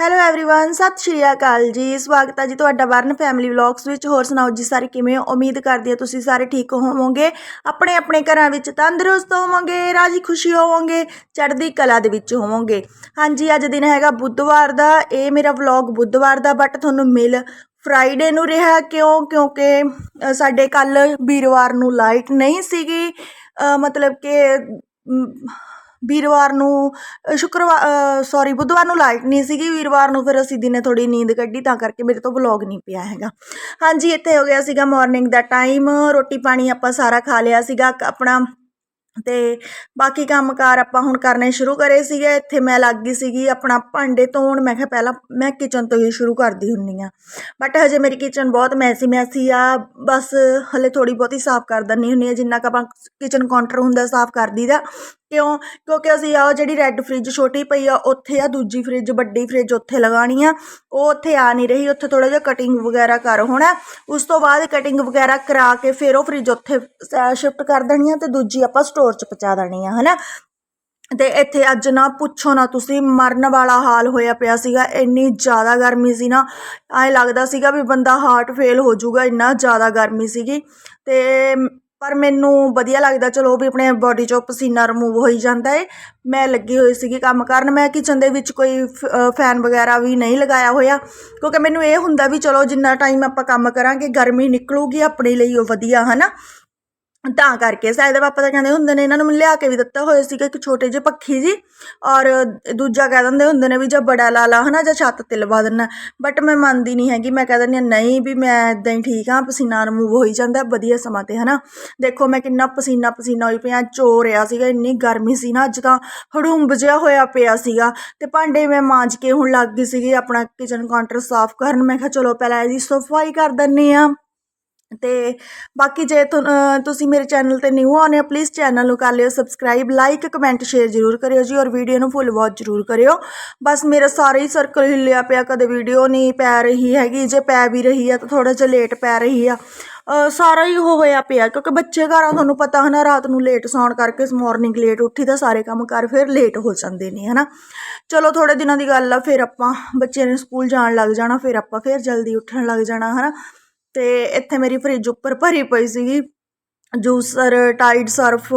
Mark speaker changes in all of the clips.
Speaker 1: Hello everyone ਸਤਿ ਸ਼੍ਰੀ ਅਕਾਲ ਜੀ ਸਵਾਗਤ ਹੈ ਜੀ ਤੁਹਾਡਾ ਵਰਨ ਫੈਮਿਲੀ ਵਲੌਗਸ ਵਿੱਚ ਹੋਰ ਸੁਣਾਓ ਜੀ ਸਾਰੇ ਕਿਵੇਂ ਹੋ ਉਮੀਦ ਕਰਦੀ ਹਾਂ ਤੁਸੀਂ ਸਾਰੇ ਠੀਕ ਹੋਵੋਗੇ ਆਪਣੇ ਆਪਣੇ ਘਰਾਂ ਵਿੱਚ ਤੰਦਰੁਸਤ ਹੋਵੋਗੇ ਰਾਜੀ ਖੁਸ਼ੀ ਹੋਵੋਗੇ ਚੜ੍ਹਦੀ ਕਲਾ ਦੇ ਵਿੱਚ ਹੋਵੋਗੇ ਹਾਂਜੀ ਅੱਜ ਦਿਨ ਹੈਗਾ ਬੁੱਧਵਾਰ ਦਾ ਇਹ ਮੇਰਾ ਵਲੌਗ ਬੁੱਧਵਾਰ ਦਾ ਬਟ ਤੁਹਾਨੂੰ ਮਿਲ ਫਰਾਈਡੇ ਨੂੰ ਰਿਹਾ ਕਿਉਂ ਕਿਉਂਕਿ ਅ, ਸਾਡੇ ਕੱਲ ਵੀਰਵਾਰ ਨੂੰ ਲਾਈਟ ਨਹੀਂ ਸੀਗੀ ਅ, ਮਤਲਬ ਕਿ ਮ, ਵੀਰਵਾਰ ਨੂੰ ਸ਼ੁੱਕਰਵਾਰ ਸੌਰੀ ਬੁੱਧਵਾਰ ਨੂੰ ਲਾਈਟ ਨਹੀਂ ਸੀਗੀ, ਵੀਰਵਾਰ ਨੂੰ ਫਿਰ ਅਸੀਂ ਦਿਨੇ ਥੋੜੀ ਨੀਂਦ ਕੱਢੀ, ਤਾਂ ਕਰਕੇ ਮੇਰੇ ਤੋਂ ਵਲੌਗ ਨਹੀਂ ਪਿਆ ਹੈਗਾ। ਹਾਂਜੀ, ਇੱਥੇ ਹੋ ਗਿਆ ਸੀਗਾ ਮਾਰਨਿੰਗ ਦਾ ਟਾਈਮ ਰੋਟੀ ਪਾਣੀ ਆਪਾਂ ਸਾਰਾ ਖਾ ਲਿਆ ਸੀਗਾ ਆਪਣਾ ਤੇ ਬਾਕੀ ਕੰਮਕਾਰ ਆਪਾਂ ਹੁਣ ਕਰਨੇ ਸ਼ੁਰੂ ਕਰੇ ਸੀਗੇ, ਇੱਥੇ ਮੈਂ ਲੱਗ ਗਈ ਸੀਗੀ ਆਪਣਾ ਭਾਂਡੇ ਧੋਣ, ਮੈਂ ਕਿਹਾ ਪਹਿਲਾਂ ਮੈਂ ਕਿਚਨ ਤੋਂ ਹੀ ਸ਼ੁਰੂ ਕਰਦੀ ਹੁੰਦੀ ਹਾਂ ਬਟ ਹਜੇ ਮੇਰੀ ਕਿਚਨ ਬਹੁਤ ਮੈਸੀ ਮੈਸੀ ਆ, ਬਸ ਹਲੇ ਥੋੜ੍ਹੀ ਬਹੁਤੀ ਸਾਫ਼ ਕਰ ਦਿੰਦੀ ਹੁੰਦੀ ਹਾਂ ਜਿੰਨਾ ਕੁ ਆਪਾਂ ਕਿਚਨ ਕਾਊਂਟਰ ਹੁੰਦਾ ਸਾਫ਼ ਕਰ ਦਈਦਾ ਕਿਉਂ? ਕਿਉਂਕਿ ਅਸੀਂ ਆ ਜਿਹੜੀ ਰੈੱਡ ਫ੍ਰਿਜ ਛੋਟੀ ਪਈ ਆ, ਉੱਥੇ ਆ ਦੂਜੀ ਫ੍ਰਿਜ ਵੱਡੀ ਫ੍ਰਿਜ ਉੱਥੇ ਲਗਾਉਣੀ ਆ। ਉਹ ਉੱਥੇ ਆ ਨਹੀਂ ਰਹੀ, ਉੱਥੇ ਥੋੜਾ ਜਿਹਾ ਕਟਿੰਗ ਵਗੈਰਾ ਕਰ ਹੋਣਾ। ਉਸ ਤੋਂ ਬਾਅਦ ਕਟਿੰਗ ਵਗੈਰਾ ਕਰਾ ਕੇ ਫਿਰ ਉਹ ਫ੍ਰਿਜ ਉੱਥੇ ਸ਼ਿਫਟ ਕਰ ਦੇਣੀ ਆ ਤੇ ਦੂਜੀ ਆਪਾਂ ਸਟੋਰ 'ਚ ਪਹੁੰਚਾ ਦੇਣੀ ਆ, ਹਨਾ? ਤੇ ਇੱਥੇ ਅੱਜ ਨਾ ਪੁੱਛੋ ਨਾ ਤੁਸੀਂ, ਮਰਨ ਵਾਲਾ ਹਾਲ ਹੋਇਆ ਪਿਆ ਸੀਗਾ, ਇੰਨੀ ਜ਼ਿਆਦਾ ਗਰਮੀ ਸੀ ਨਾ, ਐਂ ਲੱਗਦਾ ਸੀਗਾ ਵੀ ਬੰਦਾ ਹਾਰਟ ਫੇਲ ਹੋ ਜਾਊਗਾ, ਇੰਨਾ ਜ਼ਿਆਦਾ ਗਰਮੀ ਸੀਗੀ। ਤੇ ਪਰ ਮੈਨੂੰ ਵਧੀਆ ਲੱਗਦਾ, ਚਲੋ ਵੀ ਆਪਣੇ ਬਾਡੀ ਚੋਂ ਪਸੀਨਾ ਰਿਮੂਵ ਹੋਈ ਜਾਂਦਾ ਏ। ਮੈਂ ਲੱਗੀ ਹੋਈ ਸੀਗੀ ਕੰਮ ਕਰਨ, ਮੈਂ ਕਿਚਨ ਦੇ ਵਿੱਚ ਕੋਈ ਫੈਨ ਵਗੈਰਾ ਵੀ ਨਹੀਂ ਲਗਾਇਆ ਹੋਇਆ। ਕਿਉਂਕਿ ਮੈਨੂੰ ਇਹ ਹੁੰਦਾ ਵੀ ਚਲੋ ਜਿੰਨਾ ਟਾਈਮ ਆਪਾਂ ਕੰਮ ਕਰਾਂਗੇ, ਗਰਮੀ ਨਿਕਲੂਗੀ ਆਪਣੇ ਲਈ ਉਹ ਵਧੀਆ, ਹਨਾ? ਤਾਂ ਕਰਕੇ ਸਾਇਦ ਪਾਪਾ ਤਾਂ ਕਹਿੰਦੇ ਹੁੰਦੇ ਨੇ, ਇਹਨਾਂ ਨੂੰ ਮੈਂ ਲਿਆ ਕੇ ਵੀ ਦਿੱਤਾ ਹੋਇਆ ਸੀਗਾ ਇੱਕ ਛੋਟੇ ਜਿਹੇ ਪੱਖੀ ਜੀ। ਔਰ ਦੂਜਾ ਕਹਿ ਦਿੰਦੇ ਹੁੰਦੇ ਨੇ ਵੀ ਜਾਂ ਬੜਾ ਲਾ ਲਾ, ਹਨਾ, ਜਾਂ ਛੱਤ ਤੇ ਲਵਾ ਦੇਣਾ ਬਟ ਮੈਂ ਮੰਨਦੀ ਨਹੀਂ ਹੈਗੀ, ਮੈਂ ਕਹਿ ਦਿੰਦੀ ਹਾਂ, ਨਹੀਂ ਵੀ ਮੈਂ ਇਦਾਂ ਹੀ ਠੀਕ ਹਾਂ, ਪਸੀਨਾ ਰਿਮੂਵ ਹੋਈ ਜਾਂਦਾ ਵਧੀਆ ਸਮਾਂ ਤੇ, ਹਨਾ। ਦੇਖੋ, ਮੈਂ ਕਿੰਨਾ ਪਸੀਨਾ ਪਸੀਨਾ ਹੋਈ ਪਿਆ ਚੋ ਰਿਹਾ ਸੀਗਾ, ਇੰਨੀ ਗਰਮੀ ਸੀ ਨਾ, ਅੱਜ ਤਾਂ ਹੜੂੰਬ ਜਿਹਾ ਹੋਇਆ ਪਿਆ ਸੀਗਾ। ਤੇ ਭਾਂਡੇ ਮੈਂ ਮਾਂਜ ਕੇ ਹੁਣ ਲੱਗ ਗਈ ਸੀਗੀ, ਆਪਣਾ ਕਿਚਨ ਕਾਊਂਟਰ ਸਾਫ਼ ਕਰਨ। ਮੈਂ ਕਿਹਾ, ਚਲੋ, ਪਹਿਲਾਂ ਇਹਦੀ ਸਫ਼ਾਈ ਕਰ ਦਿੰਨੀ ਆ ਅਤੇ ਬਾਕੀ ਜੇ ਤੁ- ਤੁਸੀਂ ਮੇਰੇ ਚੈਨਲ ਤੇ ਨਿਊ ਆਉਂਦੇ ਹੋ ਪਲੀਜ਼ ਚੈਨਲ ਨੂੰ ਕਰ ਲਿਓ ਸਬਸਕ੍ਰਾਈਬ ਲਾਈਕ ਕਮੈਂਟ ਸ਼ੇਅਰ ਜ਼ਰੂਰ ਕਰਿਓ ਜੀ ਔਰ ਵੀਡੀਓ ਨੂੰ ਫੁੱਲ ਵਾਚ ਜ਼ਰੂਰ ਕਰਿਓ। ਬਸ ਮੇਰਾ ਸਾਰਾ ਹੀ ਸਰਕਲ ਹਿੱਲਿਆ ਪਿਆ, ਕਦੇ ਵੀਡੀਓ ਨਹੀਂ ਪੈ ਰਹੀ ਹੈਗੀ, ਜੇ ਪੈ ਵੀ ਰਹੀ ਆ ਤਾਂ ਥੋੜਾ ਜਿਹਾ ਲੇਟ ਪੈ ਰਹੀ ਆ। ਸਾਰਾ ਹੀ ਉਹ ਹੋਇਆ ਪਿਆ ਕਿਉਂਕਿ ਬੱਚੇ ਘਰਾਂ ਤੁਹਾਨੂੰ ਪਤਾ ਹਨਾ, ਰਾਤ ਨੂੰ ਲੇਟ ਸੌਣ ਕਰਕੇ ਮਾਰਨਿੰਗ ਲੇਟ ਉੱਠੀ ਤਾਂ ਸਾਰੇ ਕੰਮ ਕਰ, ਫਿਰ ਲੇਟ ਹੋ ਜਾਂਦੇ ਨੇ ਹਨਾ। ਚਲੋ ਥੋੜੇ ਦਿਨਾਂ ਦੀ ਗੱਲ ਆ, ਫਿਰ ਆਪਾਂ ਬੱਚੇ ਨੇ ਸਕੂਲ ਜਾਣ ਲੱਗ ਜਾਣਾ, ਫਿਰ ਆਪਾਂ ਫਿਰ ਜਲਦੀ ਉੱਠਣ ਲੱਗ ਜਾਣਾ ਹਨਾ। ਅਤੇ ਇੱਥੇ ਮੇਰੀ ਫਰਿੱਜ ਉੱਪਰ ਭਰੀ ਪਈ ਸੀਗੀ। ਜੂਸਰ ਟਾਈਡ ਸਰਫ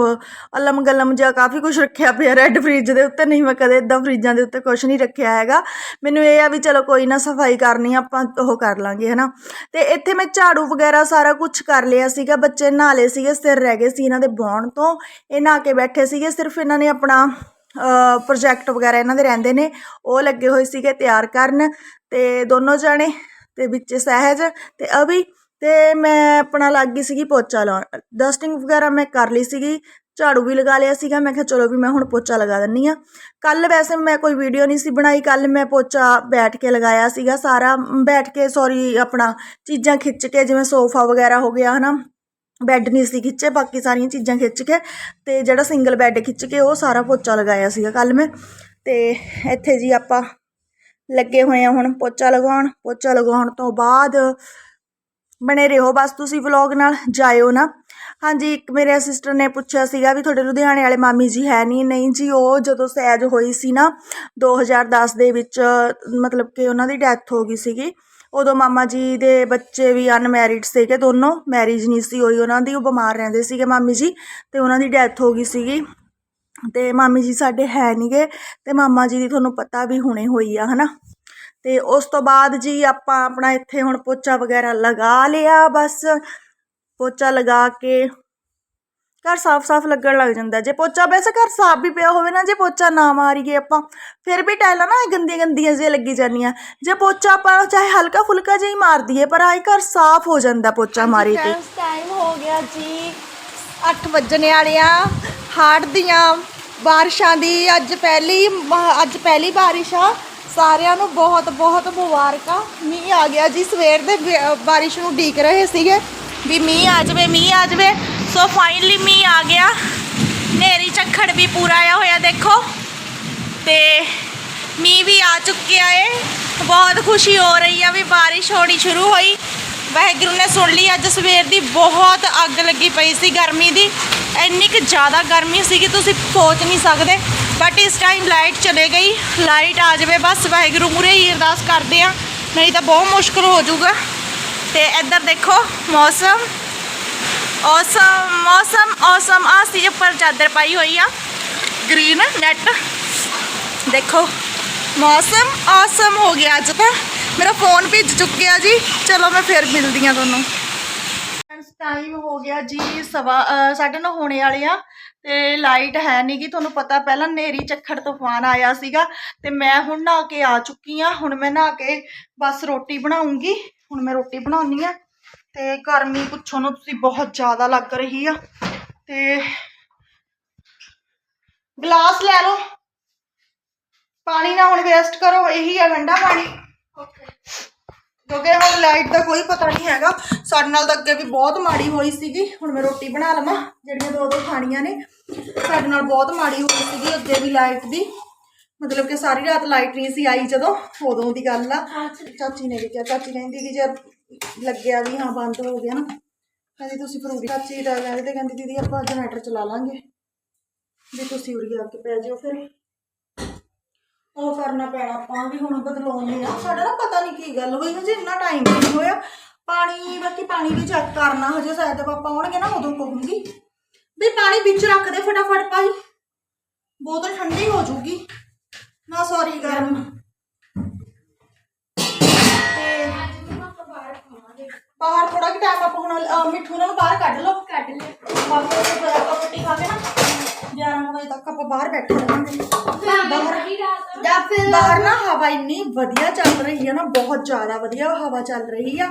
Speaker 1: ਅਲਮ ਗਲਮ ਜਿਹਾ ਕਾਫੀ ਕੁਝ ਰੱਖਿਆ ਪਿਆ ਰੈੱਡ ਫਰਿੱਜ ਦੇ ਉੱਤੇ। ਨਹੀਂ, ਮੈਂ ਕਦੇ ਇਦਾਂ ਫਰਿੱਜਾਂ ਦੇ ਉੱਤੇ ਕੁਝ ਨਹੀਂ ਰੱਖਿਆ ਹੈਗਾ। ਮੈਨੂੰ ਇਹ ਆ ਵੀ ਚਲੋ ਕੋਈ ਨਾ, ਸਫ਼ਾਈ ਕਰਨੀ ਆਪਾਂ ਉਹ ਕਰ ਲਾਂਗੇ, ਹਨਾ। ਤੇ ਇੱਥੇ ਮੈਂ ਝਾੜੂ ਵਗੈਰਾ ਸਾਰਾ ਕੁਝ ਕਰ ਲਿਆ ਸੀਗਾ। ਬੱਚੇ ਨਹਾਲੇ ਸੀਗੇ, ਸਿਰ ਰਹਿ ਗਏ ਸੀ ਇਹਨਾਂ ਦੇ ਬੌਣ ਤੋਂ। ਇਹ ਨਹਾ ਕੇ ਬੈਠੇ ਸੀਗੇ, ਸਿਰਫ ਇਹਨਾਂ ਨੇ ਆਪਣਾ ਪ੍ਰੋਜੈਕਟ ਵਗੈਰਾ ਇਹਨਾਂ ਦੇ ਰਹਿੰਦੇ ਨੇ। ਉਹ ਲੱਗੇ ਹੋਏ ਸੀਗੇ ਤਿਆਰ ਕਰਨ ਤੇ ਦੋਨੋਂ ਜਾਣੇ ਅਤੇ ਵਿੱਚ ਸਹਿਜ ਅਤੇ ਅਭੀ ਅਤੇ ਮੈਂ ਆਪਣਾ ਲੱਗ ਗਈ ਸੀਗੀ ਪੋਚਾ ਲਾਉਣ। ਡਸਟਿੰਗ ਵਗੈਰਾ ਮੈਂ ਕਰ ਲਈ ਸੀਗੀ, ਝਾੜੂ ਵੀ ਲਗਾ ਲਿਆ ਸੀਗਾ, ਮੈਂ ਕਿਹਾ ਚਲੋ ਵੀ ਮੈਂ ਹੁਣ ਪੋਚਾ ਲਗਾ ਦਿੰਨੀ ਆ। ਕੱਲ ਵੈਸੇ ਮੈਂ ਕੋਈ ਵੀਡੀਓ ਨਹੀਂ ਸੀ ਬਣਾਈ, ਕੱਲ ਮੈਂ ਪੋਚਾ ਬੈਠ ਕੇ ਲਗਾਇਆ ਸੀਗਾ ਸਾਰਾ ਬੈਠ ਕੇ ਸੌਰੀ ਆਪਣਾ ਚੀਜ਼ਾਂ ਖਿੱਚ ਕੇ, ਜਿਵੇਂ ਸੋਫਾ ਵਗੈਰਾ ਹੋ ਗਿਆ, ਹਨਾ। ਬੈੱਡ ਨਹੀਂ ਸੀ ਖਿੱਚੇ, ਬਾਕੀ ਸਾਰੀਆਂ ਚੀਜ਼ਾਂ ਖਿੱਚ ਕੇ ਤੇ ਜਿਹੜਾ ਸਿੰਗਲ ਬੈੱਡ ਖਿੱਚ ਕੇ ਉਹ ਸਾਰਾ ਪੋਚਾ ਲਗਾਇਆ ਸੀਗਾ ਕੱਲ ਮੈਂ। ਤੇ ਇੱਥੇ ਜੀ ਆਪਾਂ ਲੱਗੇ ਹੋਏ ਆ ਹੁਣ ਪੋਚਾ ਲਗਾਉਣ। ਪੋਚਾ ਲਗਾਉਣ ਤੋਂ ਬਾਅਦ ਬਣੇ ਰਹੋ ਬਸ ਤੁਸੀਂ ਵਲੌਗ ਨਾਲ, ਜਾਇਓ ਨਾ। ਹਾਂਜੀ, ਇੱਕ ਮੇਰੇ ਸਿਸਟਰ ਨੇ ਪੁੱਛਿਆ ਸੀਗਾ ਵੀ ਤੁਹਾਡੇ ਲੁਧਿਆਣੇ ਵਾਲੇ ਮਾਮੀ ਜੀ ਹੈ ਨਹੀਂ ਨਹੀਂ ਜੀ, ਉਹ ਜਦੋਂ ਸਹਿਜ ਹੋਈ ਸੀ ਨਾ 2010 ਦੇ ਵਿੱਚ, ਮਤਲਬ ਕਿ ਉਹਨਾਂ ਦੀ ਡੈਥ ਹੋ ਗਈ ਸੀਗੀ, ਉਦੋਂ ਮਾਮਾ ਜੀ ਦੇ ਬੱਚੇ ਵੀ ਅਨਮੈਰਿਡ ਸੀਗੇ, ਦੋਨੋਂ ਮੈਰਿਜ ਨਹੀਂ ਸੀ ਹੋਈ, ਉਹਨਾਂ ਦੀ ਉਹ ਬਿਮਾਰ ਰਹਿੰਦੇ ਸੀਗੇ ਮਾਮੀ ਜੀ, ਤੇ ਉਹਨਾਂ ਦੀ ਡੈਥ ਹੋ ਗਈ ਸੀਗੀ। ਤੇ ਮਾਮੀ ਜੀ ਸਾਡੇ ਹੈ ਨਹੀਂਗੇ ਤੇ ਮਾਮਾ ਜੀ ਦੀ ਤੁਹਾਨੂੰ ਪਤਾ ਵੀ ਹੁਣੇ ਹੋਈ ਆ ਹਨਾ? ਤੇ ਉਸ ਤੋਂ ਬਾਅਦ ਜੀ ਆਪਾਂ ਆਪਣਾ ਇੱਥੇ ਹੁਣ ਪੋਚਾ ਵਗੈਰਾ ਲਗਾ ਲਿਆ ਬਸ। ਪੋਚਾ ਲਗਾ ਕੇ ਘਰ ਸਾਫ਼-ਸਾਫ਼ ਲੱਗਣ ਲੱਗ ਜਾਂਦਾ। ਜੇ ਪੋਚਾ ਵੈਸੇ ਘਰ ਸਾਫ਼ ਵੀ ਪਿਆ ਹੋਵੇ ਨਾ ਜੇ ਪੋਚਾ ਨਾ ਮਾਰੀਏ ਆਪਾਂ ਫਿਰ ਵੀ ਟਾਈਲਾਂ ਨਾ ਗੰਦੀਆਂ ਗੰਦੀਆਂ ਜਿਹੀਆਂ ਲੱਗੀ ਜਾਂਦੀਆਂ। ਜੇ ਪੋਚਾ ਆਪਾਂ ਚਾਹੇ ਹਲਕਾ ਫੁਲਕਾ ਜਿਹਾ ਹੀ ਮਾਰ ਦਈਏ ਪਰ ਆਈ ਘਰ ਸਾਫ਼ ਹੋ ਜਾਂਦਾ ਪੋਚਾ ਮਾਰੀ ਤੇ।
Speaker 2: ਟਾਈਮ ਹੋ ਗਿਆ ਜੀ। 8 ਵੱਜਣੇ ਵਾਲਿਆਂ ਹਾੜ ਦੀਆਂ ਬਾਰਿਸ਼ਾਂ ਦੀ ਅੱਜ ਪਹਿਲੀ ਅੱਜ ਪਹਿਲੀ ਬਾਰਿਸ਼ ਆ। ਸਾਰਿਆਂ ਨੂੰ ਬਹੁਤ ਬਹੁਤ ਮੁਬਾਰਕਾਂ। ਮੀਂਹ ਆ ਗਿਆ ਜੀ। ਸਵੇਰ ਦੇ ਬਾਰਿਸ਼ ਨੂੰ ਢੀਕ ਰਹੇ ਸੀਗੇ ਵੀ ਮੀਂਹ ਆ ਜਾਵੇ, ਮੀਂਹ ਆ ਜਾਵੇ। ਸੋ ਫਾਈਨਲੀ ਮੀਂਹ ਆ ਗਿਆ। ਨੇਰੀ ਝੱਖੜ ਵੀ ਪੂਰਾ ਆਇਆ ਹੋਇਆ, ਦੇਖੋ। ਤੇ ਮੀਂਹ ਵੀ ਆ ਚੁੱਕਿਆ ਏ। ਬਹੁਤ ਖੁਸ਼ੀ ਹੋ ਰਹੀ ਆ ਵੀ ਬਾਰਿਸ਼ ਹੋਣੀ ਸ਼ੁਰੂ ਹੋਈ। ਵਾਹਿਗੁਰੂ ਨੇ ਸੁਣ ਲਈ। ਅੱਜ ਸਵੇਰ ਦੀ ਬਹੁਤ ਅੱਗ ਲੱਗੀ ਪਈ ਸੀ ਗਰਮੀ ਦੀ। ਇੰਨੀ ਕਿ ਜ਼ਿਆਦਾ ਗਰਮੀ ਸੀ ਕਿ ਤੁਸੀਂ ਸੋਚ ਨਹੀਂ ਸਕਦੇ। ਬਟ ਇਸ ਟਾਈਮ ਲਾਈਟ ਚਲੇ ਗਈ। ਲਾਈਟ ਆ ਜਾਵੇ ਬਸ। ਵਾਹਿਗੁਰੂ ਮੂਰੇ ਹੀ ਅਰਦਾਸ ਕਰਦੇ ਆ। ਨਹੀਂ ਤਾਂ ਬਹੁਤ ਮੁਸ਼ਕਲ ਹੋ ਜਾਊਗਾ। ਤੇ ਇੱਧਰ ਦੇਖੋ, ਮੌਸਮ। ਔਸਮ ਮੌਸਮ ਔਸਮ ਆ ਸੀ ਉੱਪਰ ਚਾਦਰ ਪਾਈ ਹੋਈ ਆ। ਗ੍ਰੀਨ ਨੈਟ ਦੇਖੋ, ਮੌਸਮ ਔਸਮ ਹੋ ਗਿਆ ਅੱਜ ਤਾਂ। ਮੇਰਾ ਫੋਨ ਭਿੱਜ ਚੁੱਕਿਆ ਜੀ। ਚਲੋ ਮੈਂ ਫਿਰ ਮਿਲਦੀ ਆ ਤੁਹਾਨੂੰ।
Speaker 1: ਫਰੈਂਡਸ ਟਾਈਮ ਹੋ ਗਿਆ ਜੀ ਸਵਾ, ਅਹ ਸਾਢੇ ਨੌ ਹੋਣੇ ਵਾਲੇ ਆ। ਤੇ ਲਾਈਟ ਹੈ ਨੀ ਗੀ, ਤੁਹਾਨੂੰ ਪਤਾ ਪਹਿਲਾਂ ਨੇਰੀ ਚੱਖੜ ਤੂਫਾਨ ਆਇਆ ਸੀਗਾ। ਤੇ ਮੈਂ ਹੁਣ ਨਹਾ ਕੇ ਆ ਚੁੱਕੀ ਆ ਹੁਣ ਮੈਂ ਨਹਾ ਕੇ ਬਸ ਰੋਟੀ ਬਣਾਉਂਗੀ। ਹੁਣ ਮੈਂ ਰੋਟੀ ਬਣਾਉਣੀ ਆ ਤੇ ਗਰਮੀ ਪੁੱਛੋ ਨਾ ਤੁਸੀਂ, ਬਹੁਤ ਜ਼ਿਆਦਾ ਲੱਗ ਰਹੀ ਆ। ਤੇ ਗਲਾਸ ਲੈ ਲਓ। ਪਾਣੀ ਨਾ ਹੁਣ ਵੇਸਟ ਕਰੋ। ਇਹੀ ਆ ਠੰਡਾ ਪਾਣੀ। ਕਿਉਂਕਿ ਹੁਣ ਲਾਈਟ ਦਾ ਕੋਈ ਪਤਾ ਨਹੀਂ ਹੈਗਾ। ਸਾਡੇ ਨਾਲ ਤਾਂ ਅੱਗੇ ਵੀ ਬਹੁਤ ਮਾੜੀ ਹੋਈ ਸੀਗੀ। ਹੁਣ ਮੈਂ ਰੋਟੀ ਬਣਾ ਲਵਾਂ, ਜਿਹੜੀਆਂ ਦੋ ਦੋ ਖਾਣੀਆਂ ਨੇ। ਸਾਡੇ ਨਾਲ ਬਹੁਤ ਮਾੜੀ ਹੋਈ ਸੀਗੀ ਅੱਗੇ ਵੀ ਲਾਈਟ ਦੀ। ਮਤਲਬ ਕਿ ਸਾਰੀ ਰਾਤ ਲਾਈਟ ਨਹੀਂ ਸੀ ਆਈ ਜਦੋਂ, ਉਦੋਂ ਦੀ ਗੱਲ ਆ। ਚਾਚੀ ਨੇ ਵੀ ਕਿਹਾ, ਚਾਚੀ ਕਹਿੰਦੀ ਕਿ ਜੇ ਲੱਗਿਆ ਵੀ ਹਾਂ ਬੰਦ ਹੋ ਗਿਆ ਨਾ, ਕਹਿੰਦੀ ਤੁਸੀਂ ਫਰੂਟੀ ਚਾਚੀ ਦਾ ਕਹਿੰਦੇ ਤੇ ਕਹਿੰਦੀ ਦੀਦੀ ਆਪਾਂ ਜਨਰੇਟਰ ਚਲਾ ਲਾਂਗੇ। ਵੀ ਤੁਸੀਂ ਉਰੀ ਆ ਕੇ ਪੈ ਜਿਓ ਫਿਰ। ਉਹ ਕਰਨਾ ਪੈਣਾ ਆਪਾਂ ਵੀ ਹੁਣ ਬਦਲਾਉਣੇ ਆ। ਸਾਡਾ ਨਾ ਪਤਾ ਨਹੀਂ ਕੀ ਗੱਲ ਹੋਈ ਹਜੇ ਇੰਨਾ ਟਾਈਮ ਨਹੀਂ ਹੋਇਆ। ਪਾਣੀ ਬਾਕੀ ਪਾਣੀ ਵੀ ਚੈੱਕ ਕਰਨਾ ਹਜੇ ਸ਼ਾਇਦ ਪਾਪਾ ਆਉਣਗੇ ਨਾ ਉਦੋਂ ਕਹੂੰਗੀ। ਵੀ ਪਾਣੀ ਵਿੱਚ ਰੱਖ ਦੇ ਫਟਾਫਟ ਭਾਈ। ਬੋਤਲ ਠੰਡੀ ਹੋ ਜੂਗੀ ਨਾ ਸੌਰੀ ਗਰਮ। ਤੇ ਬਾਹਰ ਥੋੜਾ ਕਿ ਟਾਈਮ ਆਪਾਂ ਹੁਣ ਅਹ, ਮਿੱਠੂ ਨਾਲ ਬਾਹਰ ਕੱਢ ਲਓ। ਕੱਢ ਲੈ ਬਾਕੀ ਫਿਰ ਆਪਾਂ ਰੋਟੀ ਖਾ ਕੇ ਨਾ 11 ਵਜੇ ਤੱਕ ਆਪਾਂ ਬਾਹਰ ਬੈਠੇ ਰਹਾਂਗੇ। ਬਾਹਰ
Speaker 3: ਜਾਂ ਫਿਰ
Speaker 1: ਬਾਹਰ ਨਾ ਹਵਾ ਇੰਨੀ ਵਧੀਆ ਚੱਲ ਰਹੀ ਹੈ ਨਾ ਬਹੁਤ ਜ਼ਿਆਦਾ ਵਧੀਆ ਹਵਾ ਚੱਲ ਰਹੀ ਆ।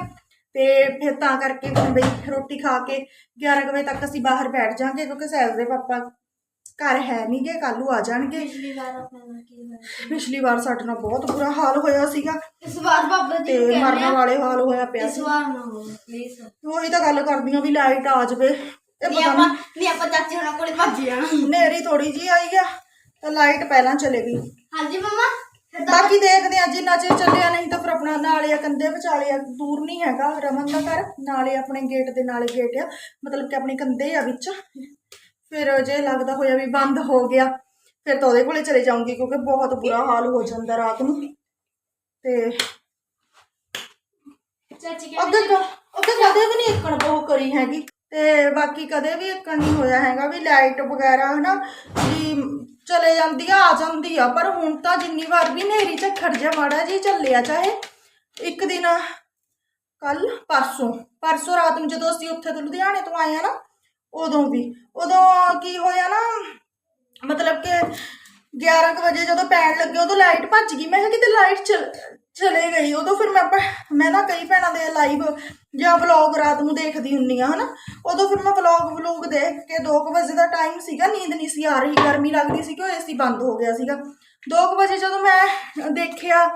Speaker 1: ਤੇ ਫਿਰ ਤਾਂ ਕਰਕੇ ਹੁਣ ਬਈ ਰੋਟੀ ਖਾ ਕੇ 11 ਕੁ ਵਜੇ ਤੱਕ ਅਸੀਂ ਬਾਹਰ ਬੈਠ ਜਾਾਂਗੇ ਕਿਉਂਕਿ ਸੈਲ ਦੇ ਪਾਪਾ ਘਰ ਹੈ ਨਹੀਂਗੇ ਕੱਲੂ ਆ ਜਾਣਗੇ।
Speaker 3: ਪਿਛਲੀ ਵਾਰ ਆਪਣੇ ਨਾਲ ਕੀ ਹੋਇਆ
Speaker 1: ਪਿਛਲੀ ਵਾਰ ਸਾਡੇ ਨਾਲ ਬਹੁਤ ਬੁਰਾ ਹਾਲ ਹੋਇਆ ਸੀਗਾ।
Speaker 3: ਇਸ ਵਾਰ ਬਾਬਾ ਜੀ
Speaker 1: ਤੇ
Speaker 3: ਨੂੰ
Speaker 1: ਮਰਨ
Speaker 3: ਆ,
Speaker 1: ਵਾਲੇ ਹਾਲ ਹੋਇਆ ਪਿਆ
Speaker 3: ਇਸ
Speaker 1: ਸੀ।
Speaker 3: ਵਾਰ ਨਾ ਹੋਵੇ ਪਲੀਜ਼
Speaker 1: ਉਹੀ ਤਾਂ ਗੱਲ ਕਰਦੀਆਂ ਵੀ ਲਾਈਟ ਆ ਜਾਵੇ। ਇਹ
Speaker 3: ਵੀ
Speaker 1: ਪਤਾ
Speaker 3: ਆਪਾਂ
Speaker 1: ਨਹੀਂ
Speaker 3: ਆਪਾਂ ਚਾਚੀ ਹੋਣਾ ਕੋਲੇ ਭੱਜ ਜਾਣਾ।
Speaker 1: ਨੇਰੀ ਥੋੜੀ ਜੀ ਆਈ ਆ ਤਾਂ ਲਾਈਟ ਪਹਿਲਾਂ ਚਲੇ ਗਈ।
Speaker 3: ਹਾਂਜੀ ਮਮਾ ਫਿਰ ਤਾਂ
Speaker 1: ਬਾਕੀ ਦੇਖਦੇ ਆ ਜਿੰਨਾ ਚਿਰ ਚੱਲਿਆ ਨਹੀਂ ਤਾਂ ਫਿਰ ਆਪਣਾ ਨਾਲੇ ਆ ਕੰਦੇ ਵਿਚਾਲੇ ਆ ਦੂਰ ਨਹੀਂ ਹੈਗਾ ਰਮਨ ਦਾ ਘਰ ਨਾਲੇ ਆਪਣੇ ਗੇਟ ਦੇ ਨਾਲੇ ਗੇਟ ਆ ਮਤਲਬ ਕਿ ਆਪਣੇ ਕੰਦੇ ਆ ਵਿੱਚ। ਫਿਰ ਜੇ ਲੱਗਦਾ ਹੋਇਆ ਵੀ ਬੰਦ ਹੋ ਗਿਆ ਫਿਰ ਤਾਂ ਉਹਦੇ ਕੋਲੇ ਚਲੇ ਜਾਊਂਗੀ ਕਿਉਂਕਿ ਬਹੁਤ ਬੁਰਾ ਹਾਲ ਹੋ ਜਾਂਦਾ ਰਾਤ ਨੂੰ। ਤੇ
Speaker 3: ਚਾਚੀ
Speaker 1: ਅੱਗੇ ਕ- ਅੱਗੇ ਕਦੇ ਵੀ ਨਹੀਂ ਇੱਕਣ ਉਹ ਕਰੀ ਹੈਗੀ। ਤੇ ਬਾਕੀ ਕਦੇ ਵੀ ਇੱਕ ਨਹੀਂ ਹੋਇਆ ਹੈਗਾ ਵੀ ਲਾਈਟ ਵਗੈਰਾ, ਹਨਾ, ਵੀ ਚਲੇ ਜਾਂਦੀ ਆ ਆ ਜਾਂਦੀ ਆ, ਪਰ ਹੁਣ ਤਾਂ ਜਿੰਨੀ ਵਾਰ ਵੀ ਨੇਰੀ ਝੱਖੜ ਜਿਹਾ ਮਾੜਾ ਜੀ ਚੱਲਿਆ, ਚਾਹੇ ਇੱਕ ਦਿਨ ਕੱਲ ਪਰਸੋਂ ਪਰਸੋਂ ਰਾਤ ਨੂੰ ਜਦੋਂ ਅਸੀਂ ਉੱਥੇ ਤੋਂ ਲੁਧਿਆਣੇ ਤੋਂ ਆਏ ਆ ਨਾ, ਉਦੋਂ ਵੀ, ਉਦੋਂ ਕੀ ਹੋਇਆ ਨਾ, ਮਤਲਬ ਕਿ 11 ਕੁ ਵਜੇ ਜਦੋਂ ਪੈਣ ਲੱਗੇ, ਉਦੋਂ ਲਾਈਟ ਭੱਜ ਗਈ, ਮੈਂ ਕਿਹਾ ਕਿਤੇ ਲਾਈਟ ਚਲ ਚਲੇ ਗਈ, ਉਦੋਂ ਫਿਰ ਮੈਂ ਪ- ਮੈਂ ਨਾ ਕਈ ਭੈਣਾਂ ਦੇ ਲਾਈਵ ਜਾਂ ਵਲੌਗ ਰਾਤ ਨੂੰ ਦੇਖਦੀ ਹੁੰਨੀ ਆ ਹਨਾ? ਉਦੋਂ ਫਿਰ ਮੈਂ ਵਲੌਗ ਵਲੌਗ ਦੇਖ ਕੇ 2 ਵਜੇ ਦਾ ਟਾਈਮ ਸੀਗਾ, ਨੀਂਦ ਨਹੀਂ ਸੀ ਆ ਰਹੀ, ਗਰਮੀ ਲੱਗਦੀ ਸੀ ਕਿ ਉਹ ਏਸੀ ਬੰਦ ਹੋ ਗਿਆ ਸੀਗਾ। 2 ਵਜੇ ਜਦੋਂ ਮੈਂ ਦੇਖਿਆ,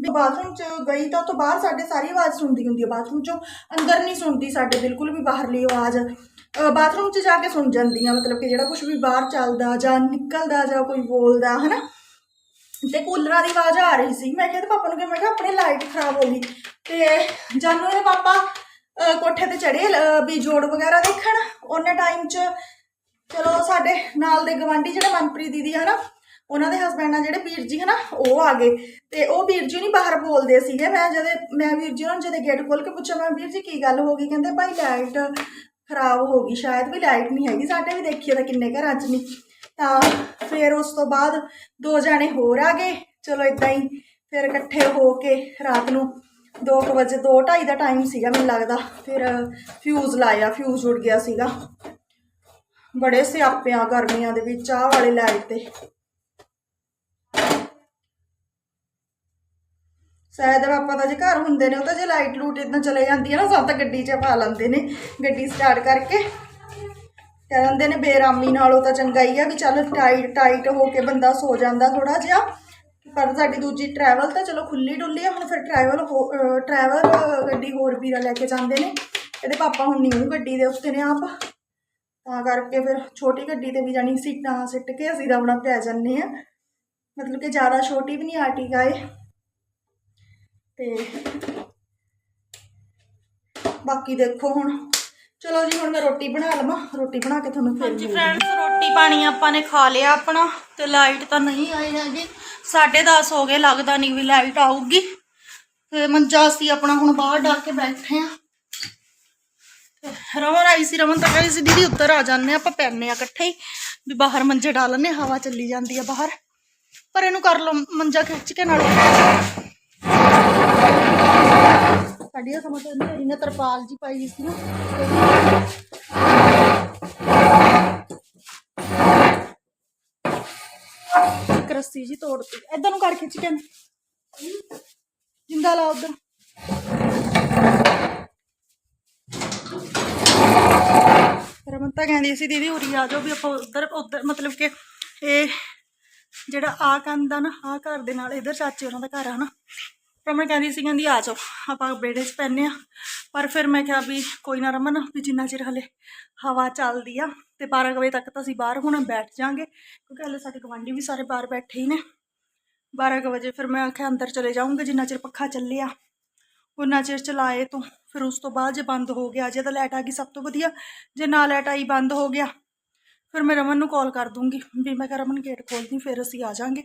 Speaker 1: ਵੀ ਬਾਥਰੂਮ ਚ ਗਈ ਤਾਂ ਉਹ ਤੋਂ ਬਾਹਰ ਸਾਡੇ ਸਾਰੀ ਆਵਾਜ਼ ਸੁਣਦੀ ਹੁੰਦੀ ਹੈ ਬਾਥਰੂਮ ਚੋਂ ਅੰਦਰ ਨਹੀਂ ਸੁਣਦੀ ਸਾਡੇ, ਬਿਲਕੁਲ ਵੀ ਬਾਹਰਲੀ ਆਵਾਜ਼। ਅਹ ਬਾਥਰੂਮ ਚ ਜਾ ਕੇ ਸੁਣ ਜਾਂਦੀ ਆ, ਮਤਲਬ ਕਿ ਜਿਹੜਾ ਕੁਝ ਵੀ ਬਾਹਰ ਚੱਲਦਾ ਜਾਂ ਨਿਕਲਦਾ ਜਾਂ ਕੋਈ ਬੋਲਦਾ, ਹਨਾ? ਤੇ ਕੂਲਰਾਂ ਦੀ ਆਵਾਜ਼ ਆ ਰਹੀ ਸੀ। ਮੈਂ ਕਿਹਾ ਤੇ ਪਾਪਾ ਨੂੰ ਕਿਹਾ, ਮੈਂ ਕਿਹਾ ਆਪਣੀ ਲਾਈਟ ਖਰਾਬ ਹੋ ਗਈ। ਤੇ ਜਾਨੂ ਇਹਦੇ ਪਾਪਾ ਕੋਠੇ ਤੇ ਚੜੇ ਵੀ ਜੋੜ ਵਗੈਰਾ ਦੇਖਣ। ਉਹਨੇ ਟਾਈਮ 'ਚ, ਚਲੋ ਸਾਡੇ ਨਾਲ ਦੇ ਗਵਾਂਢੀ ਜਿਹੜੇ ਮਨਪ੍ਰੀਤ ਦੀਦੀ ਹਨਾ ਉਹਨਾਂ ਦੇ ਹਸਬੰਡ ਆ ਜਿਹੜੇ ਵੀਰ ਜੀ, ਹਨਾ, ਉਹ ਆ ਗਏ। ਤੇ ਉਹ ਵੀਰ ਜੀ ਨਹੀਂ ਬਾਹਰ ਬੋਲਦੇ ਸੀਗੇ। ਮੈਂ ਜਦੇ, ਮੈਂ ਵੀਰ ਜੀ ਨੂੰ ਜਦੇ ਗੇਟ ਖੋਲ ਕੇ ਪੁੱਛਿਆ, ਮੈਂ ਵੀਰ ਜੀ ਕੀ ਗੱਲ ਹੋ ਗਈ? ਕਹਿੰਦੇ, ਭਾਈ ਲਾਈਟ ਖਰਾਬ ਹੋ ਗਈ, ਸ਼ਾਇਦ ਵੀ ਲਾਈਟ ਨਹੀਂ ਹੈਗੀ। ਸਾਡੇ ਵੀ ਦੇਖੀਏ ਤਾਂ ਕਿੰਨੇ ਘਰਾਂ 'ਚ ਨਹੀਂ ਤਾਂ ਫਿਰ ਉਸ ਤੋਂ ਬਾਅਦ ਦੋ ਜਾਣੇ ਹੋਰ ਆ ਗਏ। ਚਲੋ ਇਦਾਂ ਹੀ ਫਿਰ ਇਕੱਠੇ ਹੋ ਕੇ ਰਾਤ ਨੂੰ 2 ਵਜੇ 2:30 ਦਾ ਟਾਈਮ ਸੀਗਾ ਮੈਨੂੰ ਲੱਗਦਾ। ਫਿਰ ਫਿਊਜ਼ ਲਾਇਆ ਫਿਊਜ਼ ਉੱਡ ਗਿਆ ਸੀਗਾ। ਬੜੇ ਸਿਆਪਿਆਂ, ਗਰਮੀਆਂ ਦੇ ਵਿੱਚ ਆਹ ਵਾਲੇ ਲਾਈਟ ਤੇ। ਸ਼ਾਇਦ ਪਾਪਾ ਦਾ ਜੇ ਘਰ ਹੁੰਦੇ ਨੇ, ਉਹ ਤਾਂ ਜੇ ਲਾਈਟ ਲੂਟ ਇਦਾਂ ਚਲੇ ਜਾਂਦੀ ਹੈ ਨਾ ਸਭ ਤਾਂ ਗੱਡੀ 'ਚ ਪਾ ਲੈਂਦੇ ਨੇ। ਗੱਡੀ ਸਟਾਰਟ ਕਰਕੇ ਕਹਿ ਦਿੰਦੇ ਨੇ ਬੇਰਾਮੀ ਨਾਲੋਂ ਤਾਂ ਚੰਗਾ ਹੀ ਆ ਵੀ ਚੱਲ ਟਾਈਟ ਟਾਈਟ ਹੋ ਕੇ ਬੰਦਾ ਸੋ ਜਾਂਦਾ ਥੋੜਾ ਜਿਹਾ। ਪਰ ਸਾਡੀ ਦੂਜੀ ਟਰੈਵਲ ਤਾਂ ਚਲੋ ਖੁੱਲੀ ਡੁੱਲੀ ਆ, ਹੁਣ ਫਿਰ ਟਰੈਵਲ ਟਰੈਵਲ ਗੱਡੀ ਹੋਰ ਵੀਰਾ ਲੈ ਕੇ ਜਾਂਦੇ ਨੇ। ਇਹਦੇ ਪਾਪਾ ਹੁਣ ਨਿਊ ਗੱਡੀ ਦੇ ਉੱਤੇ ਨੇ ਆਪ। ਤਾਂ ਕਰਕੇ ਫਿਰ ਛੋਟੀ ਗੱਡੀ ਤੇ ਵੀ ਜਾਣੀ ਸੀਟਾਂ ਸਿੱਟ ਕੇ ਅਸੀਂ ਰਵਣਾ ਪੈ ਜਾਂਦੇ ਆ ਮਤਲਬ ਕਿ ਜ਼ਿਆਦਾ ਛੋਟੀ ਵੀ ਨਹੀਂ ਆਰਟੀਕਾ ਏ ਤੇ ਬਾਕੀ ਦੇਖੋ ਹੁਣ ਚਲੋ ਜੀ ਹੁਣ ਮੈਂ ਰੋਟੀ ਬਣਾ ਲਵਾਂ। ਰੋਟੀ ਬਣਾ ਕੇ ਤੁਹਾਨੂੰ ਫਿਰ ਜੀ ਫਰੈਂਡਸ ਰੋਟੀ ਪਾਣੀ ਆਪਾਂ ਨੇ ਖਾ ਲਿਆ ਆਪਣਾ ਤੇ ਲਾਈਟ ਤਾਂ ਨਹੀਂ ਆਈ ਹੈਗੀ। 10:30 ਹੋ ਗਏ ਲੱਗਦਾ ਨਹੀਂ ਵੀ ਲਾਈਟ ਆਊਗੀ। ਤੇ ਮੰਜਾ ਅਸੀਂ ਆਪਣਾ ਹੁਣ ਬਾਹਰ ਡਾ ਕੇ ਬੈਠੇ ਆ ਰਮਨ ਆਈ ਸੀ ਰਮਨ ਤਾਂ ਕਹਿੰਦੀ ਸੀ ਦੀਦੀ ਉੱਤਰ ਆ ਜਾਂਦੇ ਆਪਾਂ ਪੈਨੇ ਆ ਇਕੱਠੇ ਹੀ। ਵੀ ਬਾਹਰ ਮੰਜੇ ਡਾ ਲੈਂਦੇ ਹਾਂ, ਹਵਾ ਚੱਲੀ ਜਾਂਦੀ ਆ ਬਾਹਰ। ਪਰ ਇਹਨੂੰ ਕਰ ਲਓ ਮੰਜਾ ਖਿੱਚ ਕੇ ਨਾਲ ਸਾਡੀਆਂ ਤਾਂ ਸਮਝ ਨਹੀਂ ਆ ਤਰਪਾਲ ਜੀ ਪਾਈ ਸੀ ਨਾ। ਇੱਕ ਰੱਸੀ ਜੀ ਤੋੜਤੀ। ਇਧਰ ਨੂੰ ਕਰ ਖਿੱਚ ਜਿੰਦਾ ਲਾ ਉਧਰ। ਰਮਨ ਤਾਂ ਕਹਿੰਦੀ ਸੀ, ਦੀਦੀ, ਉਰੀ ਆ ਜਾਓ ਵੀ ਆਪਾਂ ਉਧਰ ਉਧਰ ਮਤਲਬ ਕਿ ਇਹ ਜਿਹੜਾ ਆ ਕੰਧ ਆ ਨਾ ਆ ਘਰ ਦੇ ਨਾਲ, ਇਧਰ ਚਾਚੇ ਉਹਨਾਂ ਦਾ ਘਰ ਆ ਨਾ। ਰਮਨ ਕਹਿੰਦੀ ਸੀ, ਕਹਿੰਦੀ ਆ ਜਾਓ, ਆਪਾਂ ਬੇੜੇ 'ਚ ਪੈਨੇ ਆ ਪਰ ਫਿਰ ਮੈਂ ਕਿਹਾ ਵੀ ਕੋਈ ਨਾ ਰਮਨ, ਵੀ ਜਿੰਨਾ ਚਿਰ ਹਲੇ ਹਵਾ ਚੱਲਦੀ ਆ ਤੇ 12 ਕੁ ਵਜੇ ਤੱਕ ਤਾਂ ਅਸੀਂ ਬਾਹਰ ਹੁਣ ਬੈਠ ਜਾਾਂਗੇ, ਕਿਉਂਕਿ ਹਲੇ ਸਾਡੇ ਗਵਾਂਢੀ ਵੀ ਸਾਰੇ ਬਾਹਰ ਬੈਠੇ ਹੀ ਨੇ। 12 ਕੁ ਵਜੇ ਫਿਰ ਮੈਂ ਆਖਿਆ, ਅੰਦਰ ਚਲੇ ਜਾਊਂਗੇ, ਜਿੰਨਾ ਚਿਰ ਪੱਖਾ ਚੱਲਿਆ। ਉਹਨਾਂ ਚਿਰ ਚਲਾਏ ਤੋਂ, ਫਿਰ ਉਸ ਤੋਂ ਬਾਅਦ ਜੇ ਬੰਦ ਹੋ ਗਿਆ, ਜੇ ਤਾਂ ਲਾਈਟ ਆ ਗਈ ਸਭ ਤੋਂ ਵਧੀਆ, ਜੇ ਨਾ ਲਾਈਟ ਆਈ ਬੰਦ ਹੋ ਗਿਆ, ਫਿਰ ਮੈਂ ਰਮਨ ਨੂੰ ਕਾਲ ਕਰ ਦੂੰਗੀ। ਵੀ ਮੈਂ ਕਿਹਾ, ਰਮਨ ਗੇਟ ਖੋਲਦੀ, ਫਿਰ ਅਸੀਂ ਆ ਜਾਾਂਗੇ।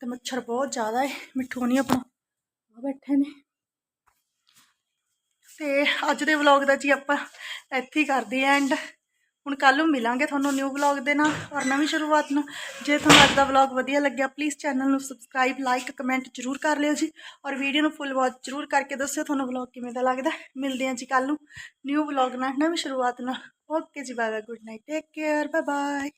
Speaker 1: ਤੇ ਮੱਛਰ ਬਹੁਤ ਜ਼ਿਆਦਾ ਹੈ ਮਿੱਠੂ ਨਹੀਂ ਆਪਣਾ। ਬੈਠੇ ਨੇ। ਤੇ ਅੱਜ ਦੇ ਵਲੌਗ ਦਾ ਜੀ ਆਪਾਂ ਇੱਥੇ ਹੀ ਕਰਦੇ ਆਂ ਐਂਡ ਹੁਣ ਕੱਲ ਨੂੰ ਮਿਲਾਂਗੇ ਤੁਹਾਨੂੰ ਨਿਊ ਵਲੌਗ ਦੇ ਨਾਲ ਔਰ ਨਵੀਂ ਸ਼ੁਰੂਆਤ ਨਾਲ ਜੇ ਤੁਹਾਨੂੰ ਅੱਜ ਦਾ ਵਲੌਗ ਵਧੀਆ ਲੱਗਿਆ ਪਲੀਜ਼ ਚੈਨਲ ਨੂੰ ਸਬਸਕ੍ਰਾਈਬ ਲਾਈਕ ਕਮੈਂਟ ਜਰੂਰ ਕਰ ਲਿਓ ਜੀ। ਔਰ ਵੀਡੀਓ ਨੂੰ ਫੁੱਲ ਵਾਚ ਜਰੂਰ ਕਰਕੇ ਦੱਸਿਓ ਤੁਹਾਨੂੰ ਵਲੌਗ ਕਿਵੇਂ ਦਾ ਲੱਗਦਾ। ਮਿਲਦੇ ਹਾਂ ਜੀ ਕੱਲ ਨੂੰ ਨਿਊ ਵਲੌਗ ਨਾਲ, ਨਵੀਂ ਸ਼ੁਰੂਆਤ ਨਾਲ। Okay ji bye bye good night take care bye bye